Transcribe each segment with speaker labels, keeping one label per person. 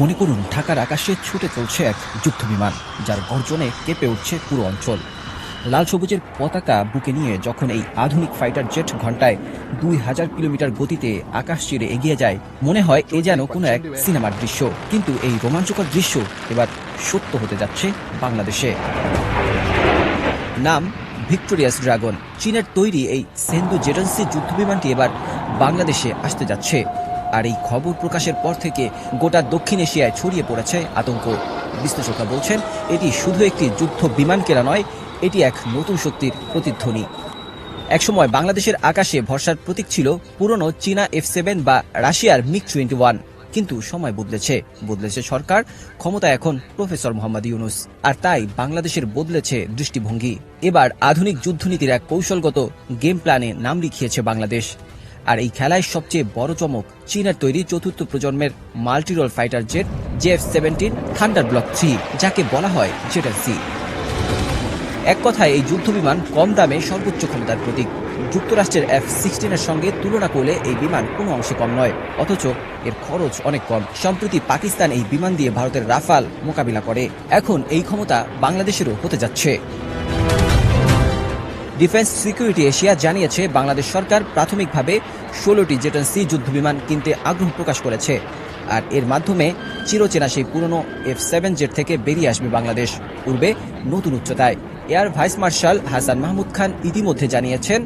Speaker 1: মনে করুন, ঢাকার আকাশে ছুটে চলছে এক যুদ্ধ বিমান, যার গর্জনে কেঁপে উঠছে পুরো অঞ্চল। লাল সবুজের পতাকা বুকে নিয়ে যখন এই আধুনিক ফাইটার জেট ঘন্টায় দুই হাজার কিলোমিটার গতিতে আকাশ চিরে এগিয়ে যায়, মনে হয় এ যেন কোনো এক সিনেমার দৃশ্য। কিন্তু এই রোমাঞ্চকর দৃশ্য এবার সত্য হতে যাচ্ছে বাংলাদেশে। নাম, ভিক্টোরিয়াস ড্রাগন। চীনের তৈরি এই সেন্দু জেটেন্সি যুদ্ধবিমানটি এবার বাংলাদেশে আসতে যাচ্ছে। আর এই খবর প্রকাশের পর থেকে গোটা দক্ষিণ এশিয়ায় ছড়িয়ে পড়েছে আতঙ্ক। বিশ্লেষকরা বলছেন, এটি শুধু একটি যুদ্ধ বিমান কেনা নয়, এটি এক নতুন শক্তির প্রতিধ্বনি। একসময় বাংলাদেশের আকাশে ভরসার প্রতীক ছিল পুরনো চীনা এফ সেভেন বা রাশিয়ার মিগ টোয়েন্টি ওয়ান। কিন্তু সময় বদলেছে। বদলেছে সরকার, ক্ষমতা এখন প্রফেসর মোহাম্মদ ইউনুস। আর তাই বাংলাদেশের বদলেছে দৃষ্টিভঙ্গি। এবার আধুনিক যুদ্ধনীতির এক কৌশলগত গেম প্ল্যানে নাম লিখিয়েছে বাংলাদেশ। আর এই খেলায় সবচেয়ে বড় চমক চীনের তৈরি চতুর্থ প্রজন্মের multirole fighter jet JF seventeen thunder block three, যাকে বলা হয় জেটার সি। এক কথায়, এই যুদ্ধবিমান কম দামে সর্বোচ্চ ক্ষমতার প্রতীক। যুক্তরাষ্ট্রের এফ সিক্সটিনের সঙ্গে তুলনা করলে এই বিমান কোনো অংশে কম নয়, অথচ এর খরচ অনেক কম। সম্প্রতি পাকিস্তান এই বিমান দিয়ে ভারতের রাফাল মোকাবিলা করে। এখন এই ক্ষমতা বাংলাদেশেরও হতে যাচ্ছে। ডিফেন্স সিকিউরিটি এশিয়া জানিয়েছে, বাংলাদেশ সরকার প্রাথমিকভাবে ষোলোটি জেটন সি যুদ্ধবিমান কিনতে আগ্রহ প্রকাশ করেছে। আর এর মাধ্যমে চিরচেনা সেই পুরনো এফ সেভেন জেট থেকে বেরিয়ে আসবে বাংলাদেশ। উঠবে নতুন উচ্চতায়। Air vice marshal Hasan Mahmud Khan ইতিমধ্যে জানিয়েছেন,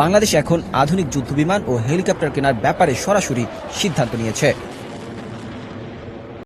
Speaker 1: বাংলাদেশ এখন আধুনিক যুদ্ধবিমান ও হেলিকপ্টার কেনার ব্যাপারে সরাসরি সিদ্ধান্ত নিয়েছে।